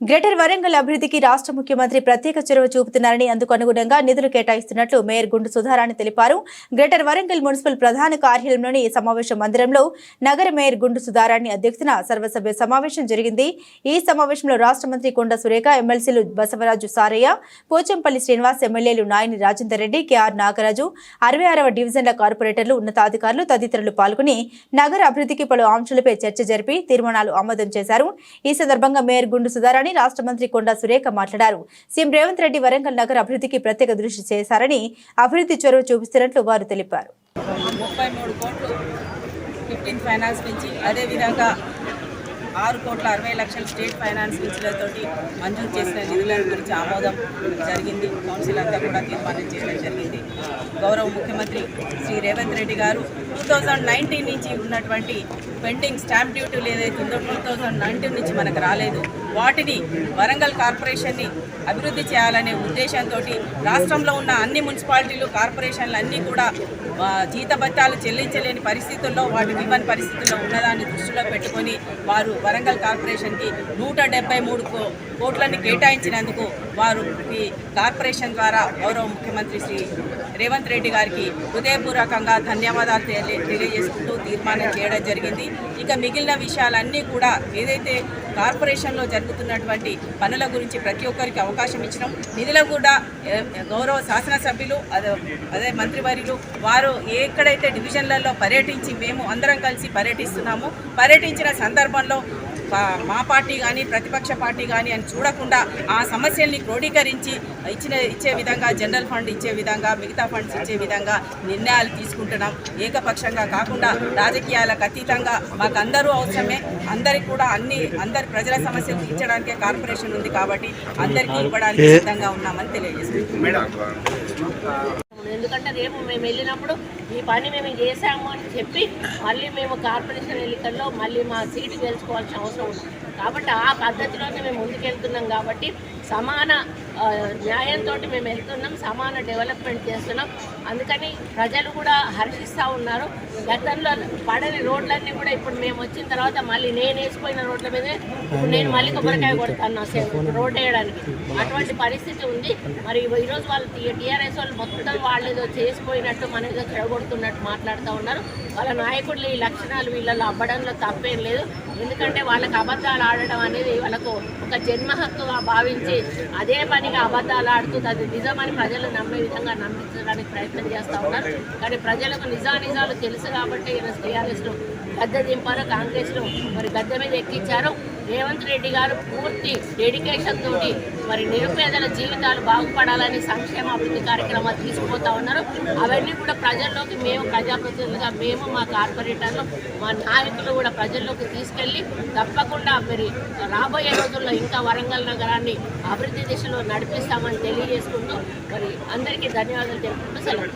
Greater Warangal అభివృద్ధికి రాష్ట్ర ముఖ్యమంత్రి ప్రత్యేక చొరవ చూపుతున్నారని అందుకు అనుగుణంగా నిధులు కేటాయిస్తున్నట్లు మేయర్ గుండు సుధారాణి తెలిపారు. గ్రేటర్ వరంగల్ మున్సిపల్ ప్రధాన కార్యాలయంలోని ఈ సమావేశ మందిరంలో నగర మేయర్ గుండు సుధారాణి అధ్యక్షతన సర్వసభ్య సమావేశం జరిగింది. ఈ సమావేశంలో రాష్ట్ర మంత్రి కొండ సురేఖ ఎమ్మెల్సీలు బసవరాజు సారయ్య పోచంపల్లి శ్రీనివాస్ ఎమ్మెల్యేలు నాయని రాజేందర్ రెడ్డి కెఆర్ నాగరాజు అరవై ఆరవ డివిజన్ల కార్పొరేటర్లు ఉన్నతాధికారులు తదితరులు పాల్గొని నగర అభివృద్ధికి పలు అంశాలపై చర్చ జరిపి తీర్మానాలు ఆమోదం చేశారు. ఈ సందర్భంగా మేయర్ గుండు సుధారాణి రాష్ట్ర మంత్రి కొండా సురేఖ మాట్లాడారు. సీఎం రేవంత్ రెడ్డి వరంగల్ నగర్ అభివృద్ధికి ప్రత్యేక దృష్టి చేశారని అభివృద్ధి చొరవ చూపిస్తున్నట్లు వారు తెలిపారు. ఫిఫ్టీన్ ఫైనాన్స్ నుంచి అదేవిధంగా ఆరు కోట్ల అరవై లక్షల స్టేట్ ఫైనాన్స్ నిధులతోటి మంజూరు చేసిన నిధుల గురించి ఆమోదం జరిగింది. కౌన్సిల్ అంతా కూడా తీర్మానం చేయడం జరిగింది. గౌరవ ముఖ్యమంత్రి శ్రీ రేవంత్ రెడ్డి గారు టూ నుంచి ఉన్నటువంటి పెండింగ్ స్టాంప్ డ్యూటీలు ఏదైతే ఉందో టూ థౌజండ్ నైన్టీన్ నుంచి మనకు రాలేదు. వాటిని వరంగల్ కార్పొరేషన్ని అభివృద్ధి చేయాలనే ఉద్దేశంతో రాష్ట్రంలో ఉన్న అన్ని మున్సిపాలిటీలు కార్పొరేషన్లు అన్నీ కూడా జీతభత్యాలు చెల్లించలేని పరిస్థితుల్లో వాటికి ఇవ్వని పరిస్థితుల్లో ఉన్నదాన్ని దృష్టిలో పెట్టుకొని వారు వరంగల్ కార్పొరేషన్కి నూట డెబ్బై మూడు కో- కోట్లని కేటాయించినందుకు వారు ఈ కార్పొరేషన్ ద్వారా గౌరవ ముఖ్యమంత్రి శ్రీ రేవంత్ రెడ్డి గారికి హృదయపూర్వకంగా ధన్యవాదాలు తెలియ తెలియజేసుకుంటూ తీర్మానం చేయడం జరిగింది. ఇక మిగిలిన విషయాలన్నీ కూడా ఏదైతే కార్పొరేషన్లో జరుగుతున్నటువంటి పనుల గురించి ప్రతి ఒక్కరికి అవకాశం ఇచ్చినాం. నిధులు కూడా గౌరవ శాసనసభ్యులు అదే అదే మంత్రివర్యులు వారు ఎక్కడైతే డివిజన్లలో పర్యటించి మేము అందరం కలిసి పర్యటిస్తున్నాము పర్యటించిన సందర్భంలో మా పార్టీ కానీ ప్రతిపక్ష పార్టీ కానీ అని చూడకుండా ఆ సమస్యల్ని క్రోడీకరించి ఇచ్చిన ఇచ్చే విధంగా జనరల్ ఫండ్ ఇచ్చే విధంగా మిగతా ఫండ్స్ ఇచ్చే విధంగా నిర్ణయాలు తీసుకుంటున్నాం. ఏకపక్షంగా కాకుండా రాజకీయాలకు అతీతంగా మాకు అందరూ అవసరమే. అందరికి కూడా అన్ని అందరి ప్రజల సమస్యలు తీర్చడానికే కార్పొరేషన్ ఉంది కాబట్టి అందరికీ ఇవ్వడానికి సిద్ధంగా ఉన్నామని తెలియజేస్తున్నాం. ఎందుకంటే రేపు మేము వెళ్ళినప్పుడు ఈ పని మేము చేశాము అని చెప్పి మళ్ళీ మేము కార్పొరేషన్ ఎన్నికల్లో మళ్ళీ మా సీటు గెలుచుకోవాల్సిన అవసరం ఉంది. కాబట్టి ఆ పద్ధతిలోనే మేము ముందుకెళ్తున్నాం కాబట్టి సమాన న్యాయంతో మేము వెళ్తున్నాం సమాన డెవలప్మెంట్ చేస్తున్నాం. అందుకని ప్రజలు కూడా హర్షిస్తూ ఉన్నారు. గతంలో పడని రోడ్లన్నీ కూడా ఇప్పుడు మేము వచ్చిన తర్వాత మళ్ళీ నేను వేసిపోయిన రోడ్ల మీదే నేను మళ్ళీ కొబ్బరికాయ కొడతాను రోడ్ వేయడానికి. అటువంటి పరిస్థితి ఉంది. మరి ఈరోజు వాళ్ళు టీఆర్ఎస్ వాళ్ళు మొత్తం వాళ్ళు ఏదో చేసిపోయినట్టు మన ఏదో కొడుతున్నట్టు మాట్లాడుతూ ఉన్నారు. వాళ్ళ నాయకులు ఈ లక్షణాలు వీళ్ళలో అవ్వడంలో తప్పేం లేదు. ఎందుకంటే వాళ్ళకి అబద్ధాలు ఆడటం అనేది వాళ్ళకు ఒక జన్మ హక్కుగా భావించి అదే పనిగా అబద్ధాలు ఆడుతూ అది నిజమని ప్రజలు నమ్మే విధంగా నమ్మించడానికి ప్రయత్నం చేస్తూ ఉన్నారు. కానీ ప్రజలకు నిజానిజాలు తెలుసు కాబట్టి టీఆర్ఎస్ను గద్దె దింపారు కాంగ్రెస్ను మరి గద్దె మీద ఎక్కించారు. రేవంత్ రెడ్డి గారు పూర్తి డెడికేషన్ తోటి మరి నిరుపేదల జీవితాలు బాగుపడాలని సంక్షేమ అభివృద్ధి కార్యక్రమాలు తీసుకుపోతా ఉన్నారు. అవన్నీ కూడా ప్రజల్లోకి మేము ప్రజాప్రతినిధులుగా మేము మా కార్పొరేటర్లు మా నాయకులు కూడా ప్రజల్లోకి తీసుకెళ్ళి తప్పకుండా మరి రాబోయే రోజుల్లో ఇంకా వరంగల్ నగరాన్ని అభివృద్ధి దిశలో నడిపిస్తామని తెలియజేసుకుంటూ మరి అందరికీ ధన్యవాదాలు తెలుపుకుంటూ సెలవు.